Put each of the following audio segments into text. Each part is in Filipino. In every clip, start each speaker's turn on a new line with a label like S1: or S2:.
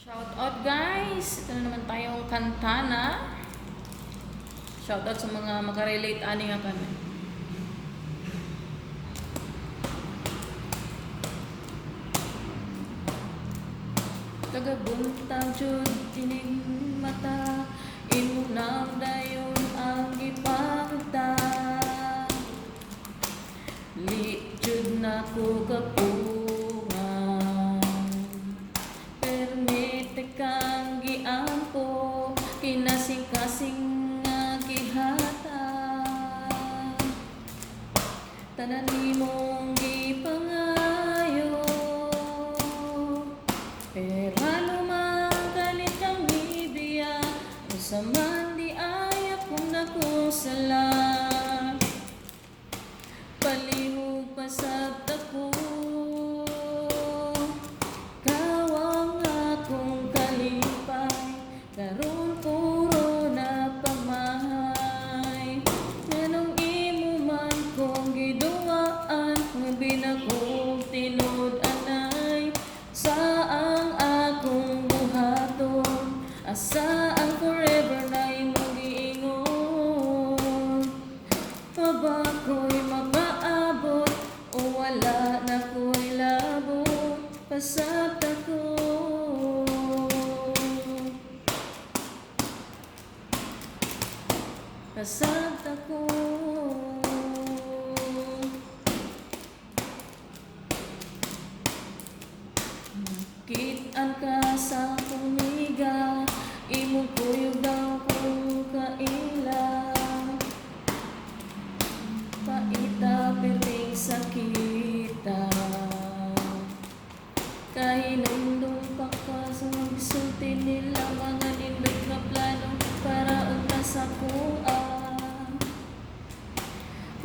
S1: Shout out guys! Ito na naman tayong kantana. Shout out sa mga makarelate ani nga kami. Tagabuntang jud tining mata imo nang dayon ang ipangta Li jud na ko kapungan kang giampo Kinasing-kasing nga gihatag Tanan nimong gipangayo Pero lumang galit kang bibiya Sa man di ay akong nakusala Asa ang forever na imong giingon Pa ba ko'y mapaabot o wala na ko'y labot? Pasat ako. Pasat ako Kitaan ka sa kumiga Imong kuyog daw kung kaila Paita piling sakita. Kahinandong pa ka sa magsulti nila Mga nindot na plano para una sa kuha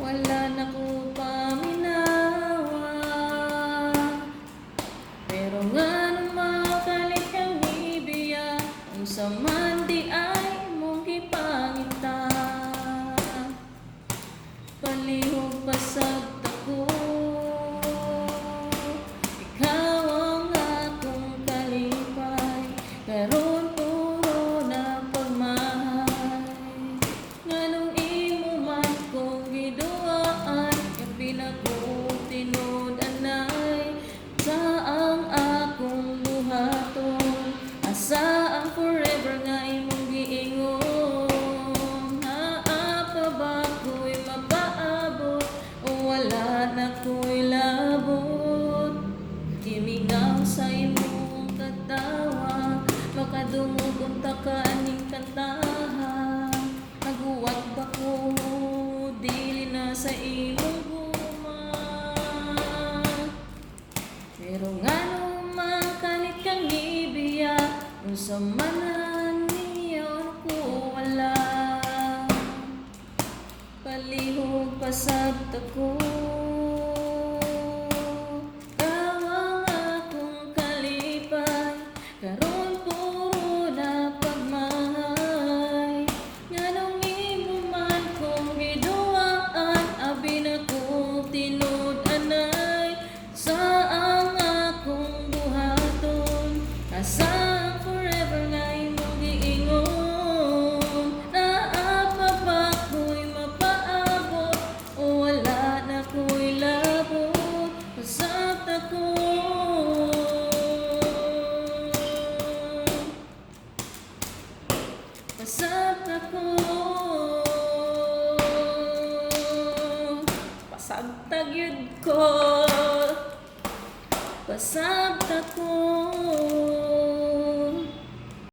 S1: Wala na ko paminawa Kung Makadungog ang takaaning kantahan. Naguwat ba ko? Dili na sa imong guman Pero nga naman kalit kang ibiya Kung sa manan niyon ko wala. Palihog pasag tako Asa forever nga imong giingon Naa pa ba ko'y mapaabot O wala na ko'y labot Pasat ako. Pasat ako. Pasagtag yun ko Pasagtag ko